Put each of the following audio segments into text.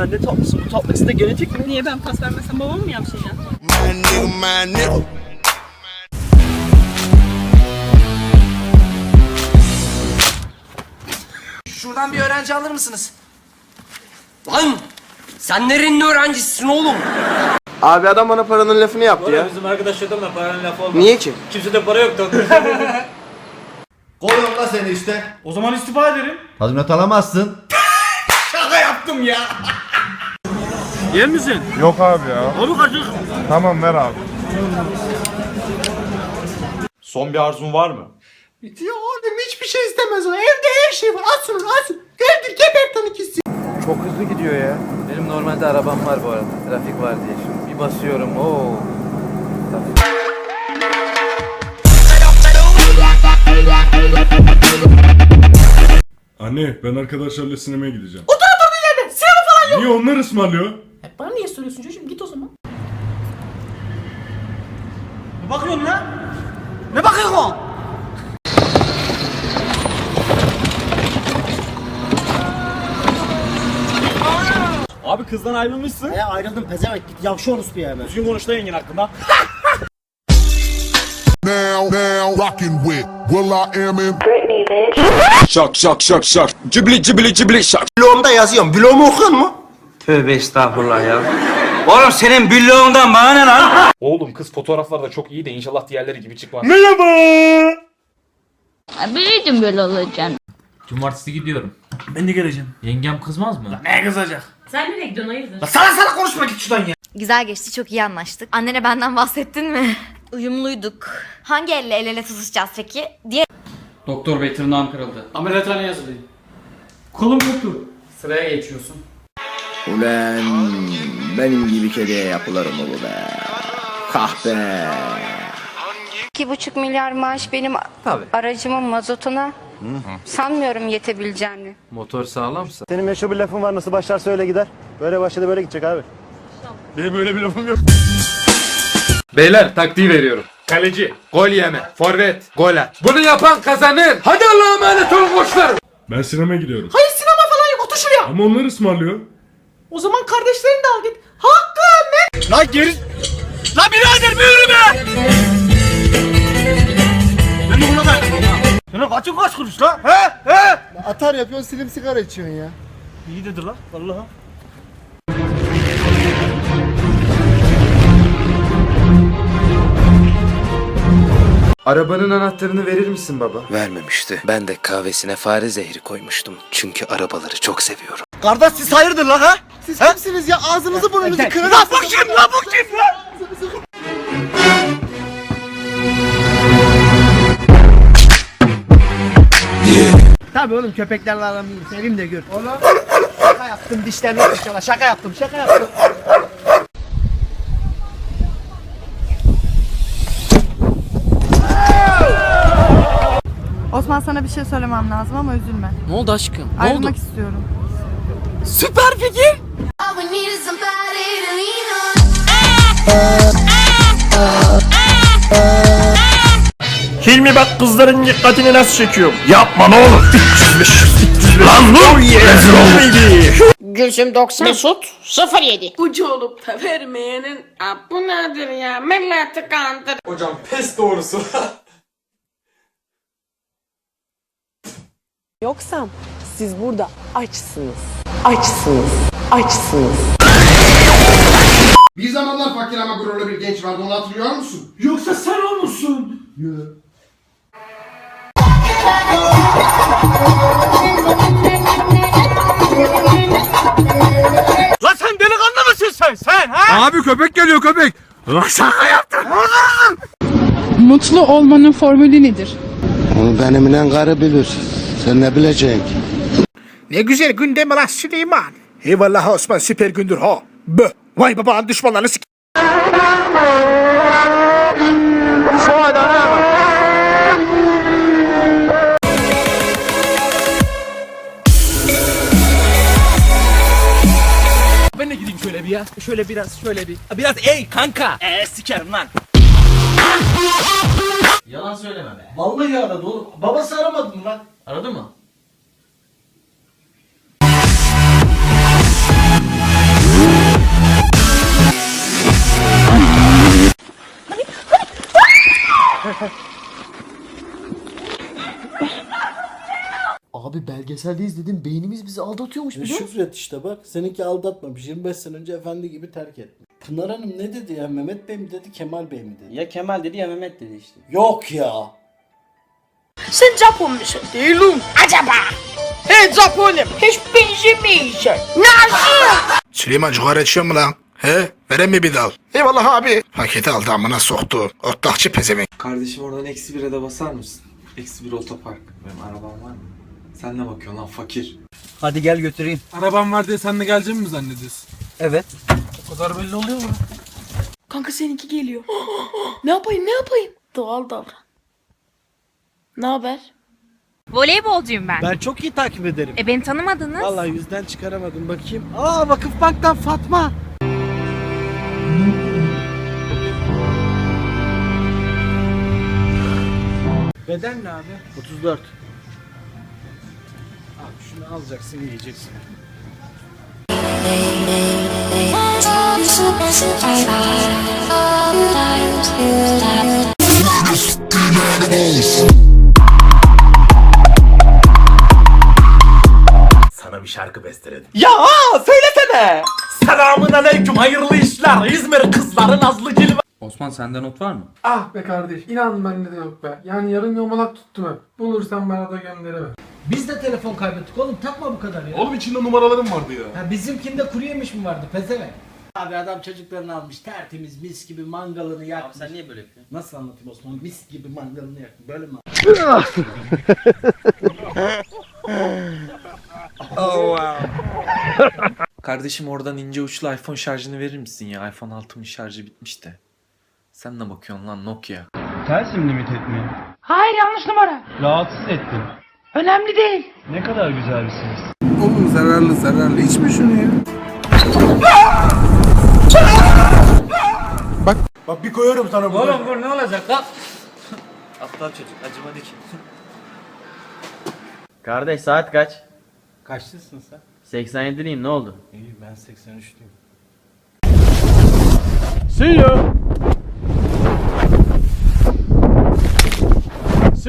sen ne tatlısın. Bu tatlısı da genetik mi? Niye ben pas vermesem babam mı yapacak ya? Şuradan bir öğrenci alır mısınız? Lan! Sen nerenin öğrencisisin oğlum? Abi adam bana paranın lafını yaptı ya. Bizim arkadaşlardan da paranın lafı olmaz. Niye ki? Kimsede para yok da. Koyuyorum la seni işte. o zaman istifa ederim. Tazminat alamazsın. Yer misin? Yok abi ya. Abi kaçık. Tamam ver abi. Son bir arzun var mı? Ya oğlum hiçbir şey istemez o. Evde her şey var. Asıl asıl. Evdir gebertan ikisi. Çok hızlı gidiyor ya. Benim normalde arabam var bu arada. Trafik var diye. Şimdi bir basıyorum. Oo. Anne ben arkadaşlarla sinemaya gideceğim. O durduğun yerde. Sinema falan yok. Niye onlar ısmarlıyor? Soruyorsun çocuğum? Git o zaman. Ne bakıyorsun lan? Ne bakıyorsun? Abi kızdan ayrılmışsın. E ayrıldım pezevenk git yavşa orospu ya hemen. Düzgün konuş da yengin hakkında. Now, now, rocking with Will I Am in Şak şak şak şak. Cibili cibili cibili şak. Blogumda yazıyorum. Blogumu okuyor mu? Tövbe estağfurullah ya. Oğlum senin büllüğünden bana ne lan? Oğlum kız fotoğraflarda çok iyi de inşallah diğerleri gibi çıkmaz. Biliyordum böyle olacağını. Cumartesi gidiyorum. Ben de geleceğim. Yengem kızmaz mı? Ne kızacak? Sen nereye gidiyorsun hayırdır? Sana sana konuşma git şuradan ya. Güzel geçti, çok iyi anlaştık. Annene benden bahsettin mi? Uyumluyduk. Hangi elle el ele tutuşacağız peki? Diğer Doktor bey tırnağım kırıldı. Ameliyathaneye yazılayım. Kolum koptu. Sıraya geçiyorsun. Ulan benim gibi kediye yapılır mı bu be? Kahpe. 2,5 milyar maaş benim Tabii. aracımın mazotuna sanmıyorum yetebileceğini. Motor sağlamsa. Senin meşhur bir lafın var nasıl başlarsa öyle gider. Böyle başladı böyle gidecek abi. Benim öyle bir lafım yok. Beyler taktiği veriyorum. Kaleci, gol yeme, forvet, gol at. Bunu yapan kazanır. Hadi Allah'a emanet olun koçlarım. Ben sinemaya gidiyorum. Hayır sinema falan yok. Otur şuraya. Ama onlar ısmarlıyor. O zaman kardeşlerini de al git. Hakkı ne? Lan geri... Lan birader bir yürü be! Ben de buna dayanamam ha. Senin kaçın kaç kuruş lan? He? He? Atar yapıyorsun silim sigara içiyorsun ya. İyi dedi lan vallahi. Arabanın anahtarını verir misin baba? Vermemişti. Ben de kahvesine fare zehri koymuştum. Çünkü arabaları çok seviyorum. Kardeş siz hayırdır lan ha? Siz kimsiniz ya? Ağzınızı burnunuzu kırarım. Lan bu kim lan bu kim lan? Tabii oğlum köpeklerle aram iyi. Seveyim de gör. Oğlum. Şaka yaptım dişlerini fırçala. Şaka yaptım şaka yaptım. Osman sana bir şey söylemem lazım ama üzülme. Ne oldu aşkım? Ne Ayrılmak oldu? istiyorum. Süper fikir. Hilmi bak kızların dikkatini nasıl çekiyor. Yapma ne olur. 305. 305. Lan dur. Rezil olmaydı. Gülsüm 90. Mesut 07. Ucu olup da vermeyenin "Aa, bu nedir ya milleti kandır. Hocam pes doğrusu. Yoksa siz burada açsınız. Açsınız. Açsınız. Bir zamanlar fakir ama gururlu bir genç vardı onu hatırlıyor musun? Yoksa sen o musun? Lan sen delikanlı mısın sen sen ha? Abi köpek geliyor köpek. Lan şaka yaptın. Mutlu olmanın formülü nedir? Onu benimle karı bilir. Sen ne bileceksin ki? Ne güzel gündem lan Süleyman. Eyvallah Osman süper gündür ha. Bö. Vay babanın düşmanlarını sik. Ben de gideyim şöyle bir ya. Şöyle biraz şöyle bir. Biraz ey kanka. Eee sikerim lan. Yalan söyleme be. Vallahi aradı oğlum. Babası aramadı mı lan? Aradı mı? Belgeselde izledim beynimiz bizi aldatıyormuş biliyor musun? Şükret işte bak seninki aldatmamış 25 sene önce efendi gibi terk etmiş. Pınar Hanım ne dedi ya Mehmet Bey mi dedi Kemal Bey mi dedi? Ya Kemal dedi ya Mehmet dedi işte. Yok ya. Sen Japon musun? Değilim. Acaba? He Japonum. Hiç benzemiyorsun. Nasıl? Süleyman cigara içiyor mu lan? He? Veren mi bir dal? Eyvallah abi. Paketi aldı amına soktu. Ortakçı pezevenk. Kardeşim oradan eksi bire de basar mısın? Eksi bir otopark. Benim arabam var mı? Sen ne bakıyorsun lan fakir? Hadi gel götüreyim. Arabam var diye sen de geleceğimi mi zannediyorsun? Evet. O kadar belli oluyor mu? Kanka seninki geliyor. ne yapayım ne yapayım? Doğal davran. Ne haber? Voleybolcuyum ben. Ben çok iyi takip ederim. E beni tanımadınız. Vallahi yüzden çıkaramadım bakayım. Aa Vakıfbank'tan Fatma. Beden ne abi? 34. Alacaksın yiyeceksin. Sana bir şarkı besteledim. Ya söylesene. Selamun aleyküm hayırlı işler. İzmir kızları nazlı cilve. Osman sende not var mı? Ah be kardeş inan bende de yok be. Yani yarım yamalak tuttum hep. Bulursan bana da gönderiver. Biz de telefon kaybettik oğlum takma bu kadar ya. Oğlum içinde numaralarım vardı ya. Ha bizimkinde kuru yemiş mi vardı pezevenk? Abi adam çocuklarını almış tertemiz mis gibi mangalını yakmış. Sen niye böyle yapıyorsun? Nasıl anlatayım Osman? Mis gibi mangalını yakmış. Böyle mi? Kardeşim oradan ince uçlu iPhone şarjını verir misin ya? iPhone 6'mın şarjı bitmiş de. Sen ne bakıyorsun lan Nokia? Ters mi limit etmeyin? Hayır yanlış numara. Rahatsız ettim. Önemli değil. Ne kadar güzel bir ses. Oğlum zararlı zararlı içme şunu ya. Bak bir koyuyorum sana bunu. Oğlum bu ne olacak lan? Aptal çocuk acımadı ki. Kardeş saat kaç? Kaçlısın sen? 87'liyim ne oldu? İyi ben 83'lüyüm.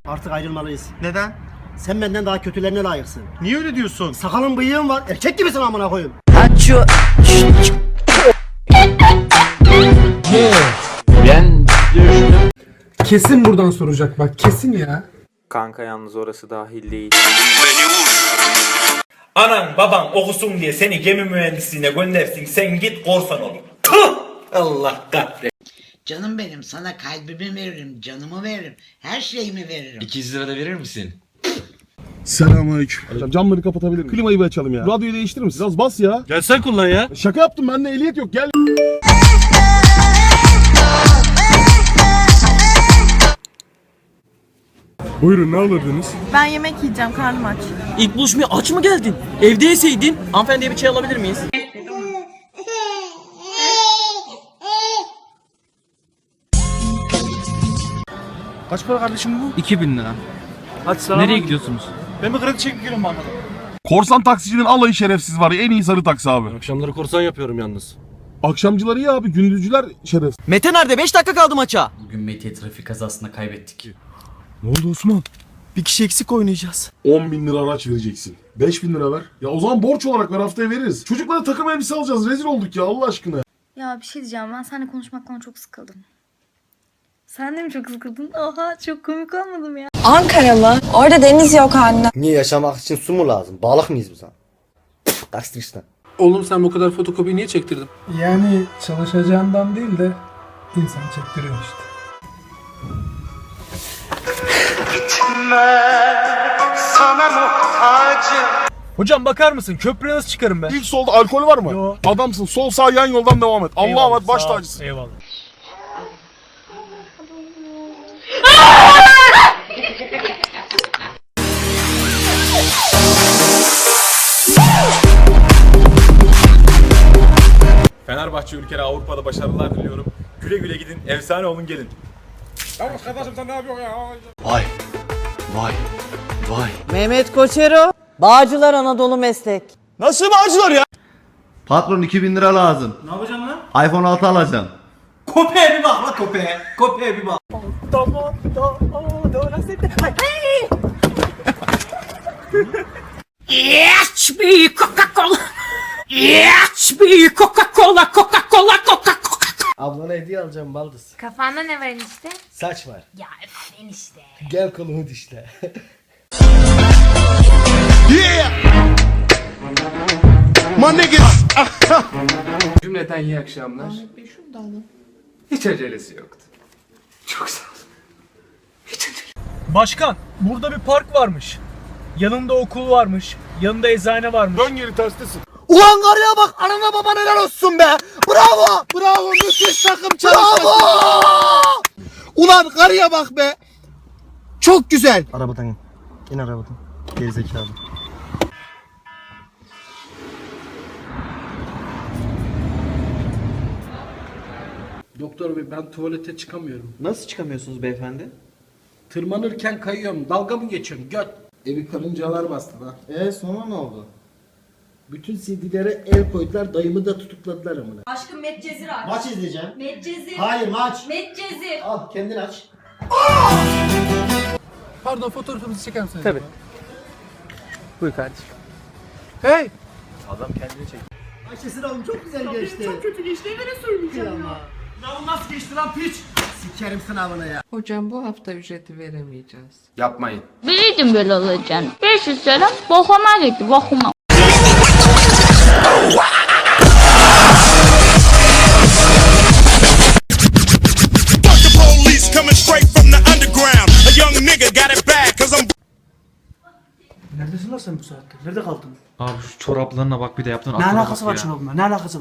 Artık ayrılmalıyız. Neden? Sen benden daha kötülerine layıksın. Niye öyle diyorsun? Sakalın bıyığın var. Erkek gibisin amına koyayım. Kesin buradan soracak bak kesin ya. Kanka yalnız orası dahil değil. Anan baban okusun diye seni gemi mühendisliğine göndersin sen git korsan ol. Tüh! Allah kahretsin. Canım benim sana kalbimi veririm, canımı veririm, her şeyimi veririm. 200 lira da verir misin? Selamünaleyküm. Camları kapatabilir miyim? Klimayı bir açalım ya. Radyoyu değiştirir misin? Az bas ya. Gel sen kullan ya. Şaka yaptım bende ehliyet yok gel. Buyurun ne alırdınız? Ben yemek yiyeceğim, karnım aç. İlk buluşmaya aç mı geldin? Evde yeseydin. Hanımefendiye bir çay alabilir miyiz? Kaç para kardeşim bu? 2000 lira. Hadi sana. Nereye gidiyorsunuz? Ben bir kredi çekip geliyorum bankada. Korsan taksicinin alayı şerefsiz var ya en iyi sarı taksi abi. Akşamları korsan yapıyorum yalnız. Akşamcıları iyi abi gündüzcüler şeref. Mete nerede? 5 dakika kaldı maça. Bugün Mete'yi trafik kazasında kaybettik. Ne oldu Osman? Bir kişi eksik oynayacağız. 10 bin lira araç vereceksin. 5 bin lira ver. Ya o zaman borç olarak ver haftaya veririz. Çocuklara takım elbise alacağız. Rezil olduk ya Allah aşkına. Ya bir şey diyeceğim ben seninle konuşmaktan çok sıkıldım. Sen de mi çok sıkıldın? Oha çok komik olmadım ya. Ankara mı? Orada deniz yok anne. Niye yaşamak için su mu lazım? Balık mıyız biz lan? Taksi işte. Oğlum sen bu kadar fotokopi niye çektirdin? Yani çalışacağından değil de insan çektiriyor işte. Hocam bakar mısın? Köprüye nasıl çıkarım ben? İlk solda alkol var mı? Adamsın. Sol sağ yan yoldan devam et. Allah'a emanet baş tacısın. Eyvallah. Fenerbahçe ülkene Avrupa'da başarılar diliyorum. Güle güle gidin. Efsane olun gelin. Mehmet Koçero. Bağcılar Anadolu Meslek. Nasıl bağcılar ya? Patron 2000 lira lazım. Ne yapacaksın lan? iPhone 6 alacağım. Kopya bir bak la kopya. Kopya bir bak. Yes, bir Coca-Cola. Yes, bir Coca-Cola, Coca-Cola, Coca-Cola. Ablana hediye alacağım baldız. Kafanda ne var enişte? Saç var. Ya öf enişte. Gel kolumu dişle. Yeah! My niggas. Cümleten iyi akşamlar. Hiç acelesi yoktu. Çok sağ ol. Başkan burada bir park varmış. Yanında okul varmış. Yanında eczane varmış. Dön geri terstesin. Ulan karıya bak anana babana helal olsun be. Bravo. Bravo müthiş takım çalışması. Bravo. Ulan karıya bak be. Çok güzel. Arabadan in. İn arabadan. Gerizekalı. Doktor bey ben tuvalete çıkamıyorum. Nasıl çıkamıyorsunuz beyefendi? Tırmanırken kayıyorum. Dalga mı geçiyorsun? Göt. Evi karıncalar bastı lan. Eee sonra ne oldu? Bütün CD'lere el koydular. Dayımı da tutukladılar amına. Aşkım Medcezir aç. Maç izleyeceğim. Medcezir. Hayır maç. Medcezir. Al kendin aç. Pardon fotoğrafımızı çeker misiniz? Tabii. Buyur kardeşim. Hey! Ayşe sınavım çok güzel geçti. Çok kötü geçti. Evine söyleyeceğim ya. Sınavım nasıl geçti lan piç? Sikerim sınavını ya. Hocam bu hafta ücreti veremeyeceğiz. Yapmayın. Biliyordum böyle olacağını. 500 lira bokuma gitti bokuma. Fuck the police coming straight from the underground. A young nigga got it bad cause I'm Neredesin lan sen bu saatte? Nerede kaldın? Abi şu çoraplarına bak bir de yaptın. Ne alakası var çorabımla? Ne alakası var?